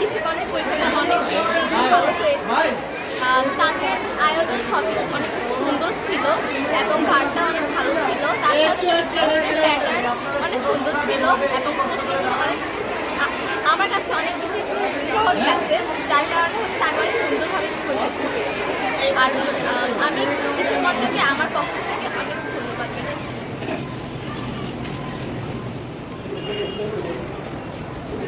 কৃষিকর্মের পরীক্ষাটা অনেক বেশি ভালো হয়েছে। তাদের আয়োজন সবই অনেক সুন্দর ছিল এবং ঘাটটা অনেক ভালো ছিল। তাছাড়া প্রশ্নের প্যাটার্ন অনেক সুন্দর ছিল এবং অনেক আমার কাছে অনেক বেশি সহজ লাগছে যার কারণে হচ্ছে আমি অনেক সুন্দরভাবে আর আম, আমি কৃষিকর্মকে আমার পক্ষ থেকে অনেক ধন্যবাদ জানাই আর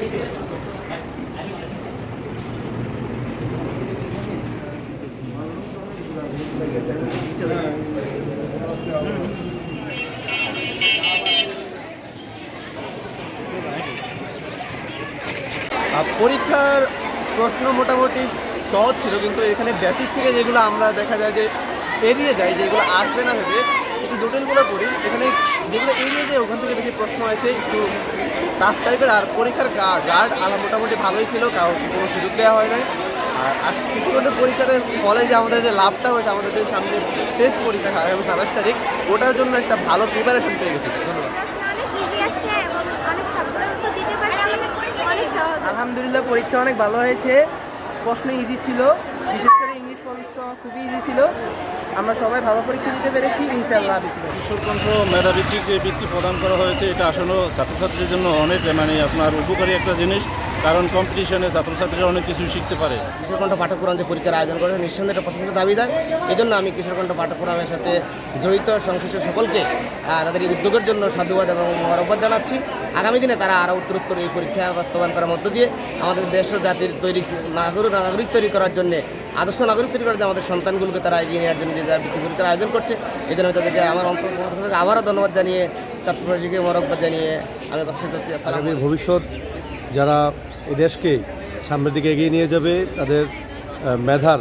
পরীক্ষার প্রশ্ন মোটামুটি সহজ ছিল, কিন্তু এখানে বেসিক থেকে যেগুলো আমরা দেখা যায় যে এড়িয়ে যায় যেগুলো আসবে না ভেবে জটিলগুলো পড়ি এখানে যেগুলো এড়িয়ে যায় ওখান থেকে বেশি প্রশ্ন আসে একটু টাফ টাইপের আর পরীক্ষার গার্ড আলা মোটামুটি ভালোই ছিল কাউকে কোনো সুযোগ দেওয়া হয় নাই। আর আর কিছু কিছু পরীক্ষাতে ফলে যে আমাদের যে লাভটা হয়েছে আমাদের যে সামনে টেস্ট পরীক্ষা আগামী সাতাশ তারিখ ওটার জন্য একটা ভালো প্রিপারেশন পেয়ে গেছি। ধন্যবাদ। এবং আলহামদুলিল্লাহ পরীক্ষা অনেক ভালো হয়েছে। প্রশ্ন ইজি ছিল। প্রশ্ন খুবই ইজি ছিল। আমরা সবাই ভালো পরীক্ষা দিতে পেরেছি ইনশাল্লাহ কিশোরকণ্ঠ মেধাবৃত্তির যে বৃত্তি প্রদান করা হয়েছে এটা আসলে ছাত্রছাত্রীদের জন্য অনেক মানে আপনার উপকারী একটা জিনিস। কারণ কম্পিটিশনে ছাত্রছাত্রীরা অনেক কিছু শিখতে পারে। কিশোরকণ্ঠ পাঠ্যক্রম যে পরীক্ষার আয়োজন করেছে নিঃসন্দেহে এটা প্রশংসা দাবিদার এই জন্য আমি কিশোরকণ্ঠ পাঠ্যক্রমের সাথে জড়িত সংশ্লিষ্ট সকলকে তাদের এই উদ্যোগের জন্য সাধুবাদ এবং মরব্বাদ জানাচ্ছি। আগামী দিনে তারা আরও উত্তরোত্তর এই পরীক্ষা বাস্তবায়ন করার মধ্য দিয়ে আমাদের দেশ ও জাতির তৈরি নাগরিক নাগরিক তৈরি করার জন্য আদর্শ নাগরিক তৈরি করার জন্য আমাদের সন্তানগুলোকে তারা এগিয়ে নেওয়ার জন্য যে যার বৃত্তি পরীক্ষার আয়োজন করছে, এই জন্য তাদেরকে আমার অন্তর আবারও ধন্যবাদ জানিয়ে ছাত্রছাত্রীকে মরব্বাদ জানিয়ে আমি কথা করছি ভবিষ্যৎ যারা এই দেশকে সামনের দিকে এগিয়ে নিয়ে যাবে, তাদের মেধার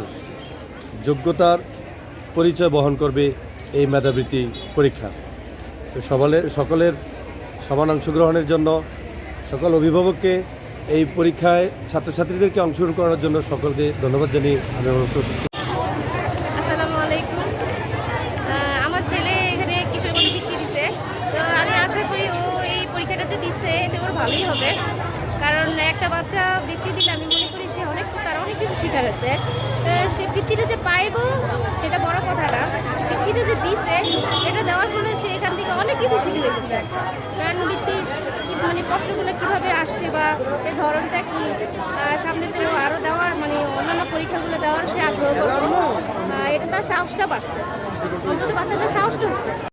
যোগ্যতার পরিচয় বহন করবে এই মেধাবৃত্তি পরীক্ষা। তো সবালে, সকলের সমান অংশগ্রহণের জন্য সকল অভিভাবককে এই পরীক্ষায় ছাত্রছাত্রীদেরকে অংশগ্রহণ করার জন্য সকলকে ধন্যবাদ জানিয়ে আমি আমার করছি। আসসালামু আলাইকুম। আমার ছেলে এখানে কিশোরগঞ্জ বৃত্তি দিছে। তো আমি আশা করি ও এই পরীক্ষাটাতে দিচ্ছে এটা ওর ভালোই হবে। কারণ একটা বাচ্চা বৃত্তি দিলে আমি মনে করি সে অনেক তার অনেক কিছু শেখার আছে। সে বৃত্তিটা যে পাইবো, সেটা বড় কথা না। বৃত্তিটা যে দিছে, এটা দেওয়ার ফলে সে এখান থেকে অনেক কিছু শিখে যেতেছে কারণ বৃত্তি মানে প্রশ্নগুলো কীভাবে আসছে বা এর ধরনটা কি? সামনে তো আরও দেওয়ার মানে অন্যান্য পরীক্ষাগুলো দেওয়ার সে আগ্রহ এটা তার সাহসটা বাড়ছে। অন্তত বাচ্চাটা সাহসটা হচ্ছে।